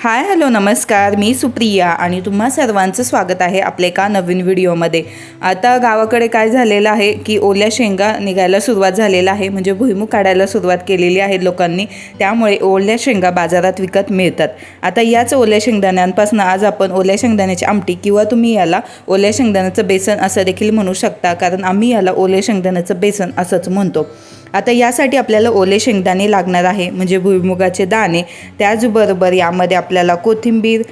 Hi hello नमस्कार. मी सुप्रिया आणि तुम्हा सर्वांचं स्वागत आहे आपल्या एका नवीन व्हिडिओमध्ये. आता गावाकडे काय झालेलं आहे की ओल्या शेंगा निघायला सुरुवात झालेला आहे. म्हणजे भुईमूग काढायला सुरुवात केलेली आहे लोकांनी. त्यामुळे ओल्या शेंगा बाजारात विकत मिळतात. आता याच ओल्या शेंगदाण्यांपासून आज आपण ओल्या शेंगदाण्याची आमटी किंवा तुम्ही याला ओल्या शेंगदाण्याचं बेसन असं देखील म्हणू शकता. कारण आम्ही याला ओल्या शेंगदाण्याचं बेसन असंच म्हणतो. आता यासाठी आपल्याला ओले शेंगदाणे लागणार आहे म्हणजे भुईमुगाचे दाणे. त्याचबरोबर यामध्ये आपल्याला कोथिंबीर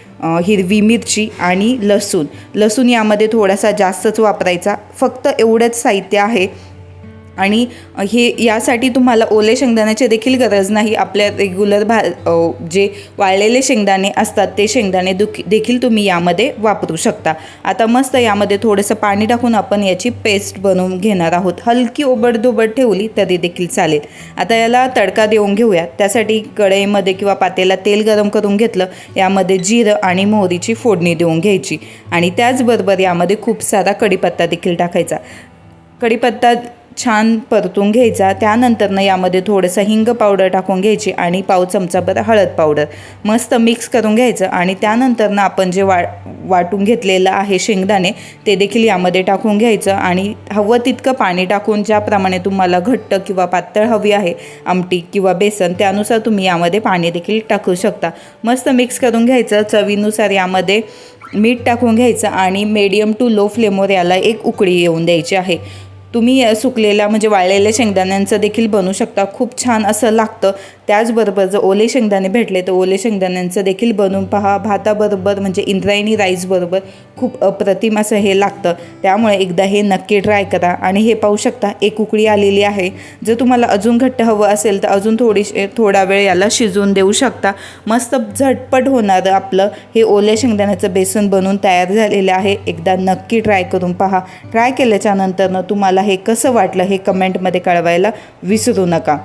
हिरवी मिरची आणि लसूण. लसूण यामध्ये थोडासा जास्तच वापरायचा. फक्त एवढंच साहित्य आहे. आणि हे यासाठी तुम्हाला ओले शेंगदाण्याची देखील गरज नाही. आपल्या रेग्युलर भा जे वाळलेले शेंगदाणे असतात ते शेंगदाणे दुखी देखील तुम्ही यामध्ये वापरू शकता. आता मस्त यामध्ये थोडंसं पाणी टाकून आपण याची पेस्ट बनवून घेणार आहोत. हलकी ओबडधोबड ठेवली तरी देखील चालेल. आता याला तडका देऊन घेऊया. त्यासाठी कढईमध्ये किंवा पातेला तेल गरम करून घेतलं यामध्ये जिरं आणि मोहरीची फोडणी देऊन घ्यायची. आणि त्याचबरोबर यामध्ये खूप सारा कढीपत्ता देखील टाकायचा. कढीपत्ता छान परतून घ्यायचा. त्यानंतरनं यामध्ये थोडंसं हिंग पावडर टाकून घ्यायची आणि पाव चमचाभर हळद पावडर मस्त मिक्स करून घ्यायचं. आणि त्यानंतरनं आपण जे वा वाटून घेतलेलं आहे शेंगदाणे ते देखील यामध्ये टाकून घ्यायचं. आणि हवं तितकं पाणी टाकून ज्याप्रमाणे तुम्हाला घट्ट किंवा पातळ हवी आहे आमटी किंवा बेसन त्यानुसार तुम्ही यामध्ये पाणी देखील टाकू शकता. मस्त मिक्स करून घ्यायचं. चवीनुसार यामध्ये मीठ टाकून घ्यायचं आणि मीडियम टू लो फ्लेमवर याला एक उकळी येऊन द्यायची आहे. तुम्ही सुकलेल्या म्हणजे वाळलेल्या शेंगदाण्यांचं देखील बनवू शकता. खूप छान असं लागतं. त्याचबरोबर जर ओले शेंगदाणे भेटले तर ओले शेंगदाण्यांचं देखील बनवून पहा. भाताबरोबर म्हणजे इंद्रायणी राईसबरोबर खूप अप्रतिम असं हे लागतं. त्यामुळे एकदा हे नक्की ट्राय करा आणि हे पाहू शकता एक उकळी आलेली आहे. जर तुम्हाला अजून घट्ट हवं असेल तर अजून थोडी थोडा वेळ याला शिजवून देऊ शकता. मस्त झटपट होणारं आपलं हे ओल्या शेंगदाण्याचं बेसन बनवून तयार झालेलं आहे. एकदा नक्की ट्राय करून पहा. ट्राय केल्याच्या नंतरनं तुम्हाला हे कसं वाटलं हे कमेंटमध्ये कळवायला विसरू नका.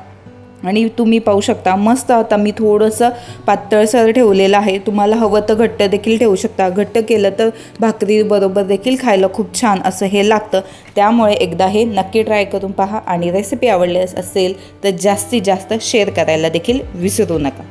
आणि तुम्ही पाहू शकता मस्त आता मी थोडंसं पातळसर ठेवलेलं आहे. तुम्हाला हवं तर घट्ट देखील ठेवू शकता. घट्ट केलं तर भाकरीबरोबर देखील खायला खूप छान असं हे लागतं. त्यामुळे एकदा हे नक्की ट्राय करून पहा आणि रेसिपी आवडली असेल तर जास्तीत जास्त शेअर करायला देखील विसरू नका.